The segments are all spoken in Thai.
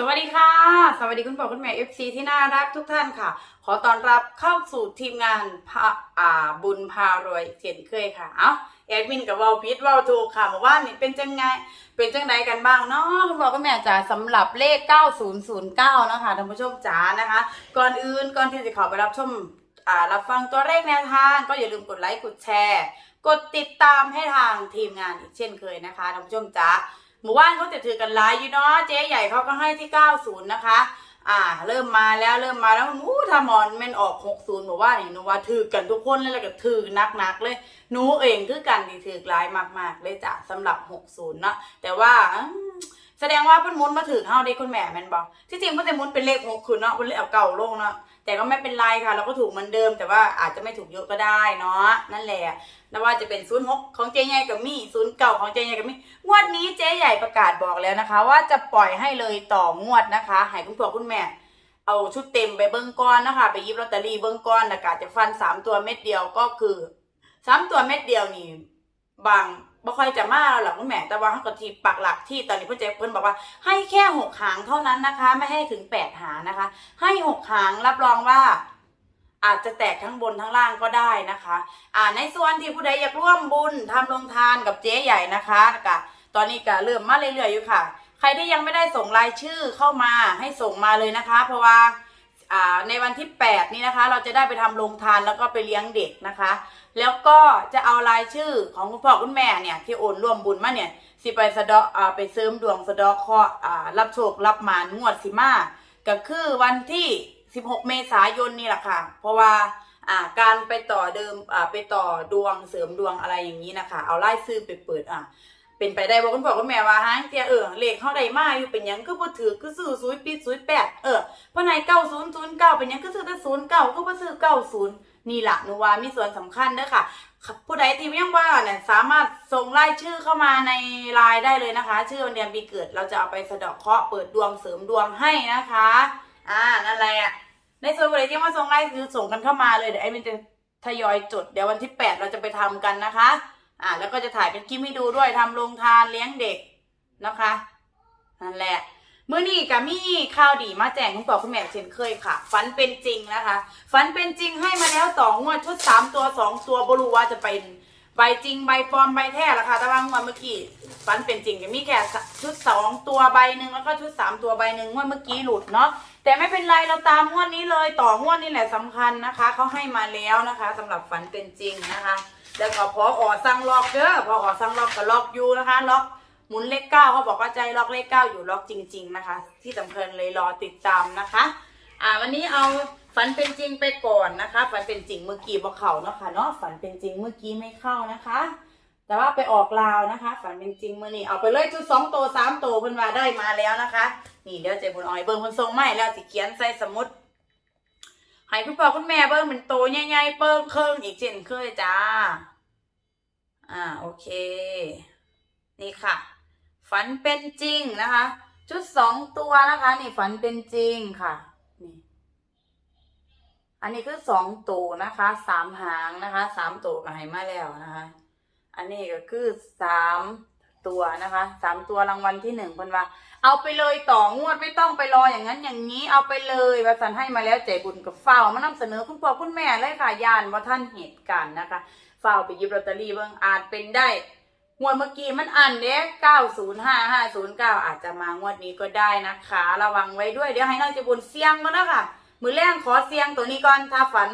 สวัสดีค่ะ สวัสดีคุณพ่อคุณแม่ FC ที่น่ารักทุกท่านค่ะ ขอต้อนรับเข้าสู่ทีมงานพระอ่าบุญพารวยเช่นเคยค่ะ เอาแอดมินกับเวาพิษเวาถูค่ะมาว่านี่เป็นจังไง เป็นจังไดกันบ้างเนาะคุณพ่อคุณแม่จ๋าสำหรับเลข 9009 นะคะท่านผู้ชมจ๋านะคะ ก่อนอื่นก่อนที่จะข้าไปรับชมอ่ารับฟังตัวเลขแนวทางก็อย่าลืมกดไลค์กดแชร์ กดติดตามให้ทางทีมงานอีกเช่นเคยนะคะท่านผู้ชมจ๋า หมู่บ้านเขาจะถือกันหลายอยู่เนาะเจ๊ใหญ่เขาก็ให้ที่90นะคะ อ่า เริ่มมาแล้วเริ่มมาแล้วอู้ถ้ามอนแม่นออก60หนูว่านี่หนูว่าถือกันทุกคนเลยแล้วก็ถือนักๆเลยหนูเองคือกันที่ถือหลายมาก ๆ เลยจ้ะสำหรับ60เนาะแต่ว่าแสดงว่าเพิ่นมุนมาถือเฮาได้คุณแม่แม่นบอกที่จริงเพิ่นจะมุนเป็นเลข6คือเนาะเพิ่นเลยเอาเก่าลงเนาะ แต่ก็ไม่เป็นไรค่ะ เราก็ถูกเหมือนเดิม แต่ว่าอาจจะไม่ถูกเยอะก็ได้เนาะนั่นแหละไม่ว่าจะเป็น06ของเจ๊ใหญ่กับมี่09ของเจ๊ใหญ่กับมี่งวดนี้เจ๊ใหญ่ประกาศบอกแล้วนะคะ ว่าจะปล่อยให้เลยต่องวดนะคะให้คุณพ่อคุณแม่เอาชุดเต็มไปเบิ้งก้อนนะคะ ไปยิบลอตเตอรี่เบิ้งก้อนแล้วก็จะฟัน3ตัวเม็ดเดียวก็คือ3ตัวเม็ดเดียวนี่บาง บ่ค่อยจะมาแล้วหรอกคุณแม่แต่ว่าเขาก็ทีปักหลักที่ตอนนี้พื่อเจ๊เพื่อนบอกว่า ให้แค่หกหางเท่านั้นนะคะ ไม่ให้ถึงแปดหางนะคะ ให้หกหางรับรองว่าอาจจะแตกทั้งบนทั้งล่างก็ได้นะคะ อ่า ในส่วนที่ผู้ใดอยากร่วมบุญทำลงทานกับเจ๊ใหญ่นะคะกะตอนนี้ก็เริ่มมาเรื่อยๆอยู่ค่ะ ใครที่ยังไม่ได้ส่งรายชื่อเข้ามาให้ส่งมาเลยนะคะ เพราะว่าอ่าในวันที่ 8 นี้นะคะ เราจะได้ไปทำลงทานแล้วก็ไปเลี้ยงเด็กนะคะ แล้วก็จะเอารายชื่อของคุณพ่อคุณแม่เนี่ย ที่โอนร่วมบุญมาเนี่ยสิไปสะเดอ่าไปเสริมดวงสะดาะเคราะห์อ่ารับโชครับมานงวดสิมาก็คือวันที่ 16 เมษายนนี่แหละค่ะ เพราะว่าอ่าการไปต่อเดิมอ่าไปต่อดวงเสริมดวงอะไรอย่างนี้นะคะ เอาไล่ซื้อไปเปิดอะ เป็นไปได้บอกคุณพ่อคุณแม่ว่าฮะเตียเออเลขเขาได้มาอยู่เป็นหยังคือบ่ถือคือซื้อศูนย์ปีศูนย์แปดเออเพราะในเก้าศูนย์ศูนย์เก้าเป็นหยังคือซื้อแต่ศูนย์เก้าก็บ่ซื้อเก้าศูนย์นี่แหละหนูว่ามีส่วนสำคัญเด้อค่ะผู้ใดที่ยังว่าเนี่ยสามารถส่งรายชื่อเข้ามาในไลน์ได้เลยนะคะ ชื่อวันเดือนปีเกิดเราจะเอาไปสะเดาะเคราะห์เปิดดวงเสริมดวงให้นะคะอ่านั่นแหละในส่วนผู้ใดที่มาส่งรายชื่อส่งกันเข้ามาเลยเดี๋ยวไอ้มันจะทยอยจดเดี๋ยววันที่แปดเราจะไปทำกันนะคะ อ่าแล้วก็จะถ่ายเป็นคลิปให้ดูด้วยทำโรงทานเลี้ยงเด็กนะคะนั่นแหละเมื่อนี้กับมี่ข่าวดีมาแจ้งคุณพ่อคุณแม่เช่นเคยค่ะฝันเป็นจริงนะคะฝันเป็นจริงให้มาแล้วสองงวดชุดสามตัวสองตัวบรูว่าจะเป็นใบจริงใบปลอมใบแท้ละค่ะแต่ว่างวดเมื่อกี้ฝันเป็นจริงก็มีแค่ชุดสองตัวใบหนึ่งแล้วก็ชุดสามตัวใบหนึ่งงวดเมื่อกี้หลุดเนาะแต่ไม่เป็นไรเราตามงวดนี้เลยต่องวดนี้แหละสำคัญนะคะเขาให้มาแล้วนะคะสำหรับฝันเป็นจริงนะคะ แล้วก็พออสั่งล็อกเด้อพออสั่งล็อกก็ล็อกอยู่นะคะ ล็อกหมุนเลขเก้าเขาบอกว่าใจล็อกเลขเก้าอยู่ล็อกจริง ๆนะคะ ที่สำคัญเลยรอติดตามนะคะ อ่าวันนี้เอาฝันเป็นจริงไปก่อนนะคะ ฝันเป็นจริงเมื่อกี้บ่เขาเนาะค่ะเนาะฝันเป็นจริงเมื่อกี้ไม่เข้านะคะ แต่ว่าไปออกลาวนะคะ ฝันเป็นจริงเมื่อนี้เอาไปเลยชุดสองตัวสามตัวเพิ่นว่าได้มาแล้วนะคะ นี่เดี๋ยวเจ๊บุญออยเบิ่งเพิ่นส่งมาให้แล้วสิเขียนใส่สมุด ให้คุณพ่อคุณแม่เบิ่งเป็นโตใหญ่ๆเปิ้งเครื่องอีกเช่นเคยจ้า อ่าโอเค นี่ค่ะ ฝันเป็นจริงนะคะ ชุดสองตัวนะคะ นี่ฝันเป็นจริงค่ะ นี่ อันนี้คือสองตัวนะคะสามหางนะคะสามตัวก็ให้มาแล้วนะคะ อันนี้ก็คือสาม ตัวนะคะสามตัวรางวัลที่หนึ่งเพิ่นว่า เอาไปเลยต่องวดไม่ต้องไปรออย่างนั้นอย่างนี้เอาไปเลยว่าสันให้มาแล้วใจบุญกับเฝ้ามานำเสนอคุณพ่อคุณแม่เลยค่ะยานว่าท่านเหตุการณ์นะคะเฝ้าไปยิบลอตเตอรี่เบิ่งอาจเป็นได้งวดเมื่อกี้มันอันเด้เก้าศูนย์ห้าห้าศูนย์เก้าอาจจะมางวดนี้ก็ได้นะคะ ระวังไว้ด้วยเดี๋ยวให้น้องใจบุญเสี่ยงมาแล้วค่ะมือแรงขอเสียงตัวนี้ก่อนถ้าฝัน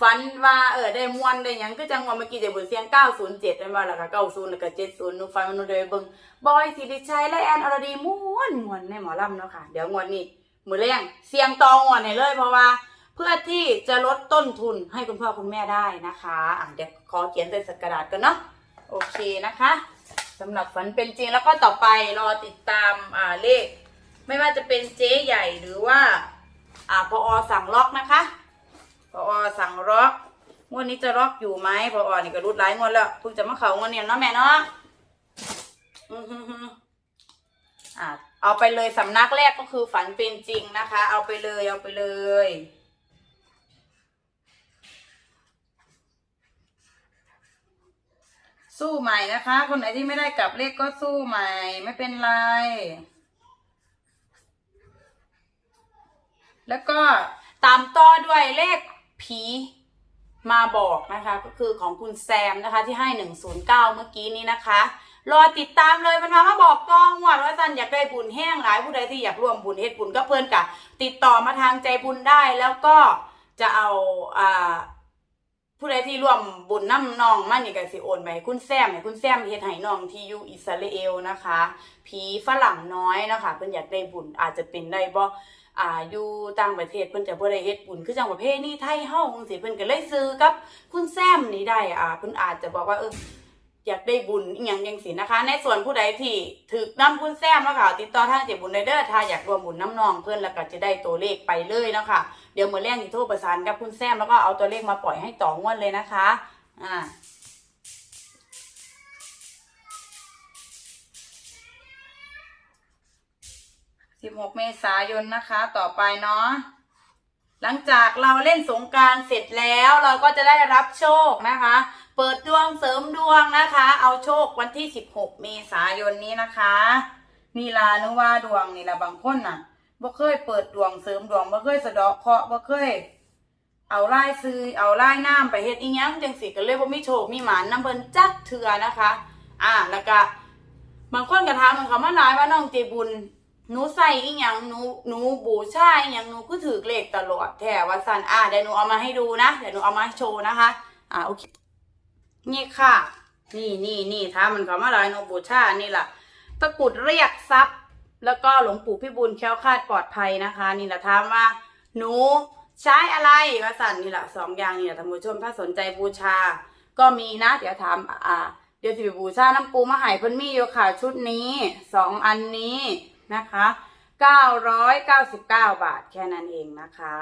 ฝันว่าเออได้มวนได้หยังคือจังว่าเมื่อกี้จะบิดเสียง 907เป็นว่าแล้วก็90แล้วก็70หนูฟังมันหนูได้เบิ่งบอยสิริชัยและแอนอรดีม่วนม่วนในหมอลำเนาะค่ะ เดี๋ยวงวดนี้มือแรงเสียงตองวดให้เลยเพราะว่า เพื่อที่จะลดต้นทุนให้คุณพ่อคุณแม่ได้นะคะอะเดี๋ยวขอเขียนใส่สกกระดาษกันเนาะโอเคนะคะสำหรับฝันเป็นจริงแล้วก็ต่อไปรอติดตามอ่าเลข ไม่ว่าจะเป็นเจ๊ใหญ่หรือว่าอ่าพออสั่งล็อกนะคะ พออสั่งล็อกงวดนี้จะล็อกอยู่ไหมพออนี่ก็รุดหลายงวดแล้วเพิ่งจะมาเขางวดเนี่ยเนาะแม่เนาะอือฮึฮึอ่าเอาไปเลยสำนักแรกก็คือฝันเป็นจริงนะคะ เอาไปเลยเอาไปเลยสู้ใหม่นะคะ คนไหนที่ไม่ได้กลับเลขก็สู้ใหม่ ไม่เป็นไร แล้วก็ตามต่อด้วยเลข ผีมาบอกนะคะก็คือของคุณแซมนะคะที่ให้ 109 เมื่อกี้นี้นะคะ รอติดตามเลยมันมามาบอกต้องว่าว่าสันอยากได้บุญแห้งหลายผู้ใดที่อยากร่วมบุญเฮ็ดบุญก็เพิ่อนกะติดต่อมาทางใจบุญได้แล้วก็จะเอาอ่าผู้ใดที่ร่วมบุญน้ำน้องมันนี่ก็สิโอนไปคุณแซมให้คุณแซมเฮ็ดให้น้องที่อยู่อิสราเอลนะคะผีฝรั่งน้อยนะคะเพิ่นอยากได้บุญอาจจะเป็นได้บ่ อ่าอยู่ต่างประเทศเพิ่นจะบ่ได้เฮ็ดบุญคือจังประเภทนี้ไทยเฮาจังซี่เพิ่นก็เลยซื้อกับคุณแซมนี่ได้อ่าเพิ่นอาจจะบอกว่าเอออยากได้บุญอีหยังจังซี่นะคะ ในส่วนผู้ใดที่ถูกนํคุณแซมนะคะติดต่อทางเจ็บบุญได้เด้อถ้าอยากรวมบุญน้ำนองเพิ่นแล้วก็จะได้ตัวเลขไปเลยเนาะคะเดี๋ยวมื้อแรกสิโทรประสานกับคุณแซมแล้วก็เอาตัวเลขมาปล่อยให้ต่องวดเลยนะคะ อ่า 16เมษายนนะคะ ต่อไปเนาะหลังจากเราเล่นสงการเสร็จแล้วเราก็จะได้รับโชคนะคะ เปิดดวงเสริมดวงนะคะ เอาโชควันที่16เมษายนนี้นะคะนี่ลานุว่าดวงนี่ละบางคนน่ะบ่เคยเปิดดวงเสริมดวงบ่เคยสะเดาะเคราะห์บ่เคย เอาไล่ซื้อเอาไล่น้ำไปเฮ็ดอีหยังจังสิก็เลยบ่มีโชคมีหมานน้ำเพิ่นจักเทื่อนะคะ อ่าแล้วก็บางคนก็ถามมันเขามาหลายว่าน้องเจบุญ หนูใส่อีหยังหนูหนูบูชาอีหยังหนูก็ถือเลขตลอดแถว่าสันอ่าเดี๋ยวหนูเอามาให้ดูนะเดี๋ยวหนูเอามาให้โชว์นะคะ อ่าโอเคนี่ค่ะ นี่นี่นี่ถ้ามันเขามาหลายหนูบูชานี่แหละตะกุดเรียกทรัพย์ แล้วก็หลวงปู่พิบูลแค้วคาดปลอดภัยนะคะ นี่แหละถามว่าหนูใช้อะไรว่าสันนี่แหละสองอย่างนี่แหละท่านผู้ชมถ้าสนใจบูชา ก็มีนะ เดี๋ยวถามอ่าเดี๋ยวสิบูชาน้ำปูมาหายเพิ่นมีอยู่ค่ะชุดนี้สองอันนี้ นะคะเก้าร้อยเก้าสิบเก้าบาทแค่นั้นเองนะคะ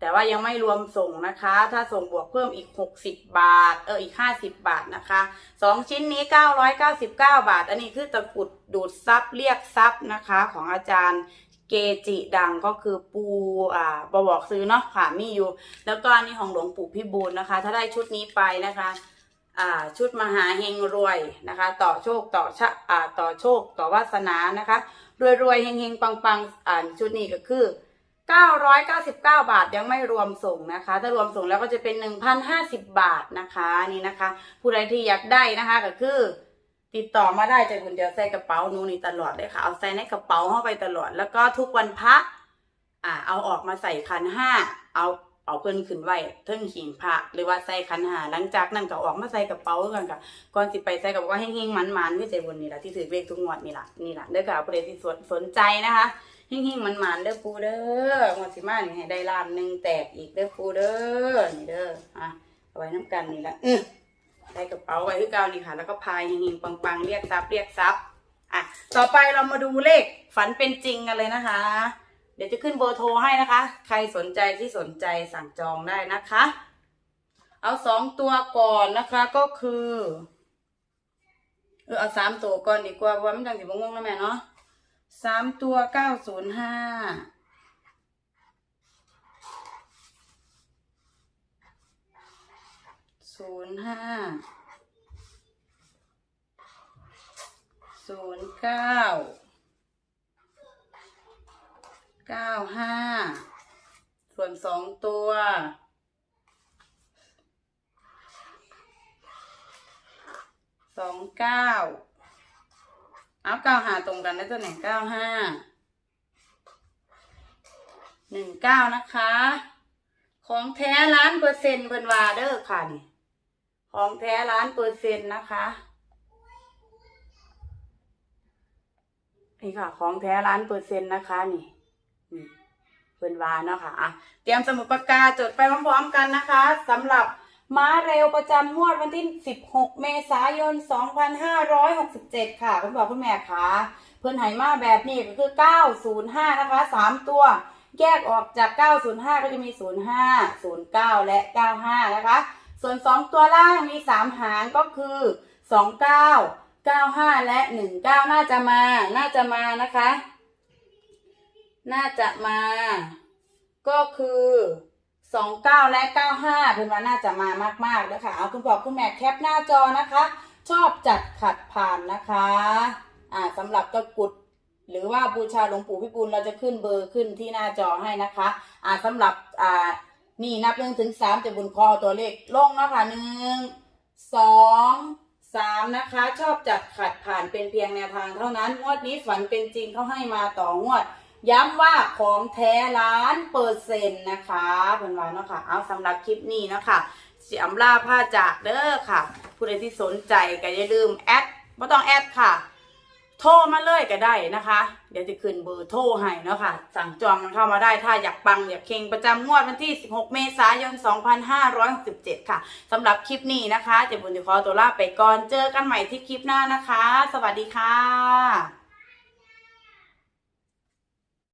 แต่ว่ายังไม่รวมส่งนะคะ ถ้าส่งบวกเพิ่มอีกหกสิบบาท เอออีกห้าสิบบาทนะคะสองชิ้นนี้เก้าร้อยเก้าสิบเก้าบาท อันนี้คือตะกุดดูดซับเรียกซับนะคะของอาจารย์เกจิดังก็คือปูอ่าบบอกซื้อเนาะค่ะมีอยู่ แล้วก็อันนี้ของหลวงปู่พิบูลนะคะ ถ้าได้ชุดนี้ไปนะคะ ชุดมหาเฮงรวยนะคะ ต่อโชคต่อชะอ่าต่อโชคต่อวาสนานะคะ รวยรวยๆเฮงเฮงปังปังอ่าชุดนี้ก็คือ 999 บาทยังไม่รวมส่งนะคะ ถ้ารวมส่งแล้วก็จะเป็น 1,050 บาทนะคะนี่นะคะ ผู้ใดที่อยากได้นะคะก็คือติดต่อมาได้ใจคุณเดียวใส่กระเป๋านูนี่ตลอดเลยค่ะ เอาใส่ในกระเป๋าเข้าไปตลอด แล้วก็ทุกวันพระอ่าเอาออกมาใส่คันห้าเอา เอาเพิ่นขึ้นไว้เทิงหิงพระหรือว่าใส่คันหาหลังจากนั้นก็ออกมาใส่กระเป๋ากันค่ะก่อนสิไปใส่กับว่าเฮงๆมันๆที่ใจบนนี่แหละที่ถือเลขทุกงวดนี่แหละนี่แหละเด้อค่ะผู้ใดที่สนใจนะคะเฮงๆมันๆเด้อปูเด้องวดสิมานี่ให้ได้ล้านหนึ่งแตกอีกเด้อปูเด้อนี่เด้ออะเอาไว้น้ำกันนี่แหละอื้อใส่กระเป๋าไว้คือเก่านี่ค่ะ แล้วก็พายเฮงๆปังๆเรียกทรัพย์เรียกทรัพย์อะต่อไปเรามาดูเลขฝันเป็นจริงกันเลยนะคะ ดี๋ยวจะขึ้นเบอร์โทรให้นะคะ ใครสนใจที่สนใจสั่งจองได้นะคะ เอาสองตัวก่อนนะคะก็คือเออเอาสามตัวก่อนดีกว่าเพราะว่ามันจังสิบงงนะแม่เนาะสามตัวเก้าศูนย์ห้าศูนย์ห้าศูนย์เก้า เก้าห้าส่วนสองตัวสองเก้าเอาเก้าหาตรงกันได้ตัวไหนเก้าห้าหนึ่งเก้านะคะ ของแท้ล้านเปอร์เซ็นต์เพิ่นวาเด้อค่ะนี่ของแท้ล้านเปอร์เซ็นต์นะคะนี่ค่ะ ของแท้ล้านเปอร์เซ็นต์นะคะนี่ เพื่อนวาเนาะค่ะอะเตรียมสมุดปากกาจดไปพร้อมๆกันนะคะสำหรับม้าเร็วประจำงวดวันที่ 16 เมษายน 2567 ค่ะ คุณบอกคุณแม่ค่ะ เพื่อนไหมาแบบนี้ก็คือ 905 นะคะ 3 ตัว แยกออกจาก 905 ก็จะมี 05 09 และ 95 นะคะ ส่วน 2 ตัวล่างมี 3 หางก็คือ 29 95 และ 19 น่าจะมา น่าจะมานะคะ น่าจะมา ก็คือสองเก้าและเก้าห้าเป็นว่าน่าจะมามากๆนะคะเอาคุณพ่อคุณแม่แคปหน้าจอนะคะ ชอบจัดขัดผ่านนะคะ อ่าสำหรับตะกุดหรือว่าบูชาหลวงปู่พิบูลเราจะขึ้นเบอร์ขึ้นที่หน้าจอให้นะคะ อ่าสำหรับอ่านี่นับหนึ่งถึงสามจะบุญคอตัวเลขลงนะคะหนึ่งสองสามนะคะ ชอบจัดขัดผ่านเป็นเพียงแนวทางเท่านั้นงวดนี้ฝันเป็นจริงเขาให้มาต่องวด ย้ำว่าของแท้ล้านเปอร์เซ็นต์นะคะเพื่อนว่าเนาะค่ะ เอาสำหรับคลิปนี้เนาะค่ะเสียมล่าผ้าจากเด้อค่ะ ผู้ใดที่สนใจก็อย่าลืมแอดไม่ต้องแอดค่ะ โทรมาเลยก็ได้นะคะ เดี๋ยวจะขึ้นเบอร์โทรให้เนาะค่ะ สั่งจองกันเข้ามาได้ถ้าอยากปังอยากเค็งประจำงวดวันที่ 16 เมษายน 2567 ค่ะสำหรับคลิปนี้นะคะ เจบุญจะขอตัวลาไปก่อนเจอกันใหม่ที่คลิปหน้านะคะ สวัสดีค่ะ